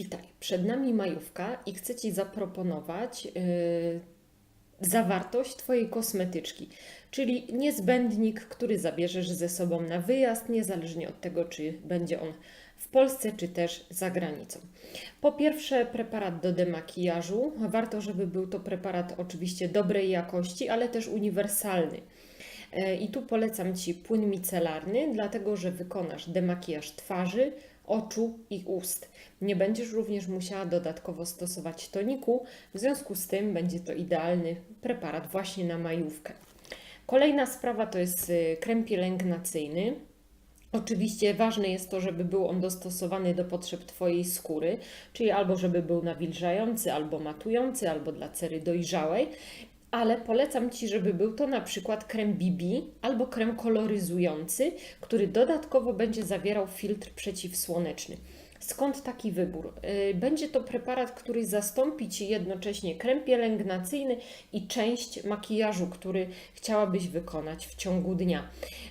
Witaj, przed nami majówka i chcę Ci zaproponować yy, zawartość Twojej kosmetyczki, czyli niezbędnik, który zabierzesz ze sobą na wyjazd, niezależnie od tego, czy będzie on w Polsce, czy też za granicą. Po pierwsze, preparat do demakijażu. Warto, żeby był to preparat oczywiście dobrej jakości, ale też uniwersalny. E, I tu polecam Ci płyn micelarny, dlatego że wykonasz demakijaż twarzy, oczu i ust. Nie będziesz również musiała dodatkowo stosować toniku, w związku z tym będzie to idealny preparat właśnie na majówkę. Kolejna sprawa to jest y, krem pielęgnacyjny. Oczywiście ważne jest to, żeby był on dostosowany do potrzeb Twojej skóry, czyli albo żeby był nawilżający, albo matujący, albo dla cery dojrzałej, ale polecam Ci, żeby był to na przykład krem BB albo krem koloryzujący, który dodatkowo będzie zawierał filtr przeciwsłoneczny. Skąd taki wybór? Y, Będzie to preparat, który zastąpi Ci jednocześnie krem pielęgnacyjny i część makijażu, który chciałabyś wykonać w ciągu dnia.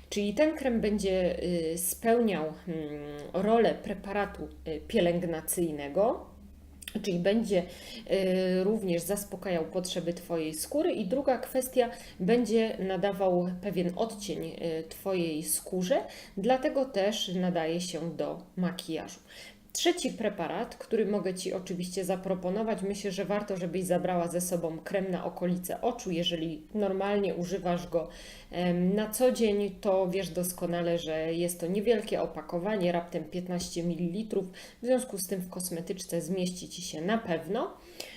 Czyli ten krem będzie y, spełniał mm, rolę preparatu y, pielęgnacyjnego, Czyli będzie y, również zaspokajał potrzeby Twojej skóry. I druga kwestia, będzie nadawał pewien odcień y, Twojej skórze, dlatego też nadaje się do makijażu. Trzeci preparat, który mogę Ci oczywiście zaproponować, myślę, że warto, żebyś zabrała ze sobą krem na okolice oczu. Jeżeli normalnie używasz go na co dzień, to wiesz doskonale, że jest to niewielkie opakowanie, raptem 15 ml. W związku z tym w kosmetyczce zmieści Ci się na pewno.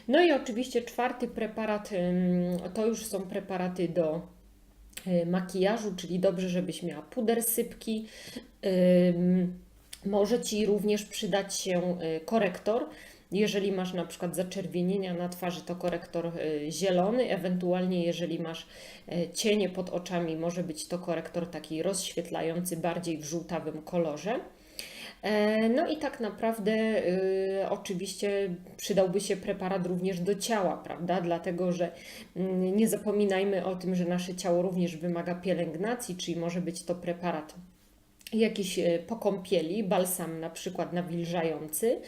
No i oczywiście czwarty preparat to już są preparaty do e, makijażu, czyli dobrze, żebyś miała puder sypki. Może Ci również przydać się y, korektor. Jeżeli masz na przykład zaczerwienienia na twarzy, to korektor y, zielony, ewentualnie jeżeli masz y, cienie pod oczami, może być to korektor taki rozświetlający bardziej w żółtawym kolorze. E, No i tak naprawdę y, oczywiście przydałby się preparat również do ciała, prawda? Dlatego, że mm, nie zapominajmy o tym, że nasze ciało również wymaga pielęgnacji, czyli może być to preparat jakiś e, po kąpieli, balsam na przykład nawilżający,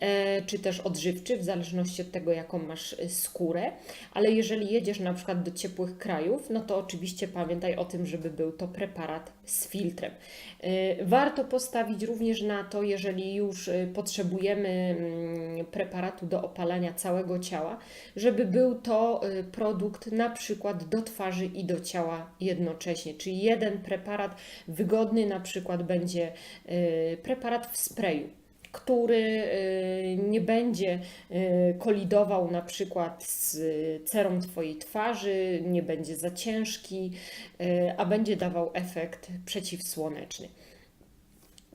e, czy też odżywczy, w zależności od tego, jaką masz e, skórę. Ale jeżeli jedziesz na przykład do ciepłych krajów, no to oczywiście pamiętaj o tym, żeby był to preparat z filtrem. Warto postawić również na to, jeżeli już potrzebujemy mm, preparatu do opalania całego ciała, żeby był to produkt na przykład do twarzy i do ciała jednocześnie, czyli jeden preparat wygodny na przykład przykład będzie y, preparat w sprayu który y, nie będzie y, kolidował na przykład z cerą Twojej twarzy, nie będzie za ciężki, a będzie dawał efekt przeciwsłoneczny.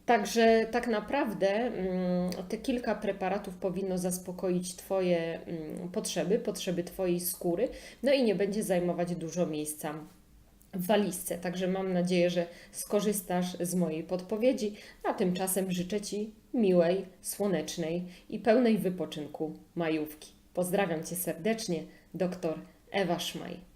Także tak naprawdę mm, te kilka preparatów powinno zaspokoić Twoje mm, potrzeby, potrzeby Twojej skóry, no i nie będzie zajmować dużo miejsca w walizce. Także mam nadzieję, że skorzystasz z mojej podpowiedzi, a tymczasem życzę Ci miłej, słonecznej i pełnej wypoczynku majówki. Pozdrawiam Cię serdecznie, doktor Ewa Szmaj.